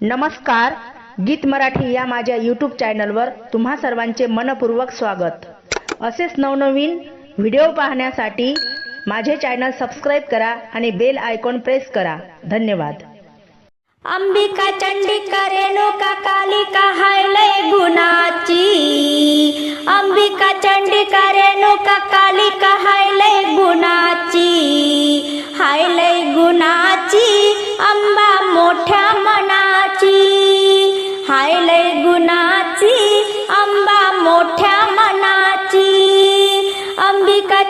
नमस्कार गीत मराठी या माझ्या यूट्यूब चॅनलवर तुम्हा सर्वांचे मनपूर्वक स्वागत. असेच नवनवीन व्हिडिओ पाहण्यासाठी माझे चॅनल सबस्क्राईब करा आणि बेल आयकॉन प्रेस करा. धन्यवाद. अंबिका चंडिका रेणुका कालिका हाय लय गुणाची. अंबिका चंडिका रेणुका कालिका हाय लय गुणा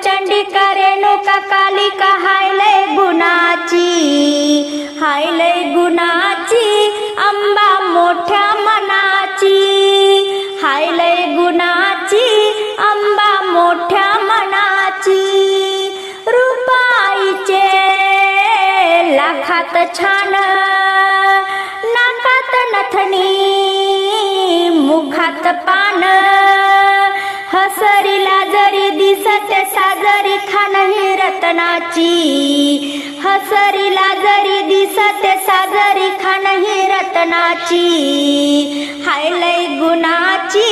चंडिका रेणुका कालिका हाय लय गुणाची हाय लय गुणाची अंबा मोठ्या मनाची. हाय लय गुणाची अंबा मोठ्या मनाची. रुपाईचे लाखात छान नाकात नथणी मुखात पान. हसरीला जरी साजरी नाही रत्नाची. हसरीला जरी दिसते साजरी खान ही रत्नाची. हाय लय गुणाची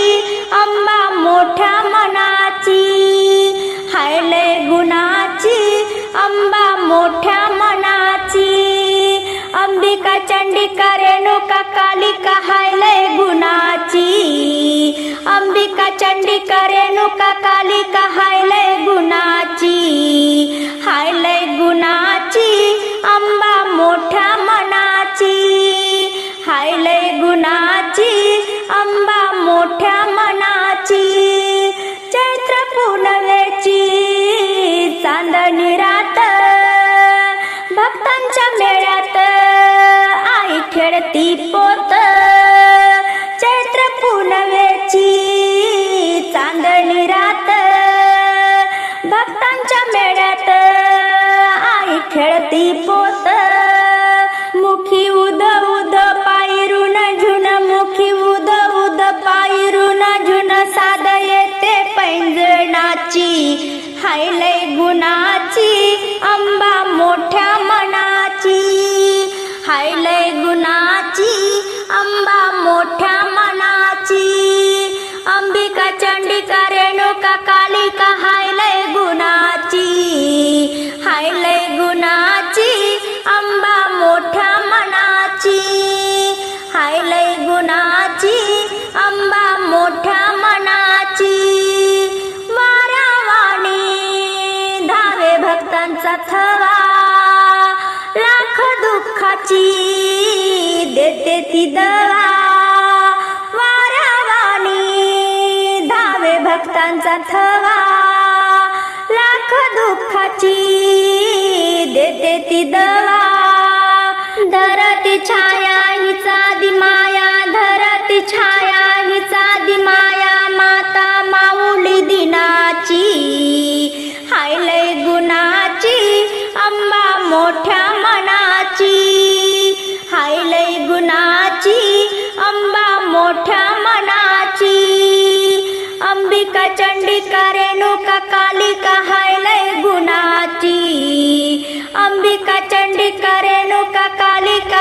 अंबा मोठ्या मनाची. हाय लय गुणाची अंबा मोठ्या मनाची. अंबिका चंडिका रेणुका कालिका हाय लय गुणाची. अंबिका चंडिका रेणुका कालिका अंबा मोठ्या मनाची चैत्र पूनवेची चांदणी रात भक्तांच्या मेळ्यात आई खेळती पोत चैत्र पूनवेची चांदणी रात भक्तांच्या मेळ्यात आई खेळती पोत. हाय गुणाची अंबा मोठ्या मनाची. हायलय गुणाची अंबा मोठ्या देते ती दवा. वारावानी धावे भक्तांचा थवा. लाख दुःखाची देते ती दवा. धरती छाया हिचा दिमाया धरती छाया हिचा दिमा अंबा मोठ्या मनाची. अंबिका चंडिका रेणुका कालिका हाय लय गुणाची. अंबिका चंडिका रेणुका कालिका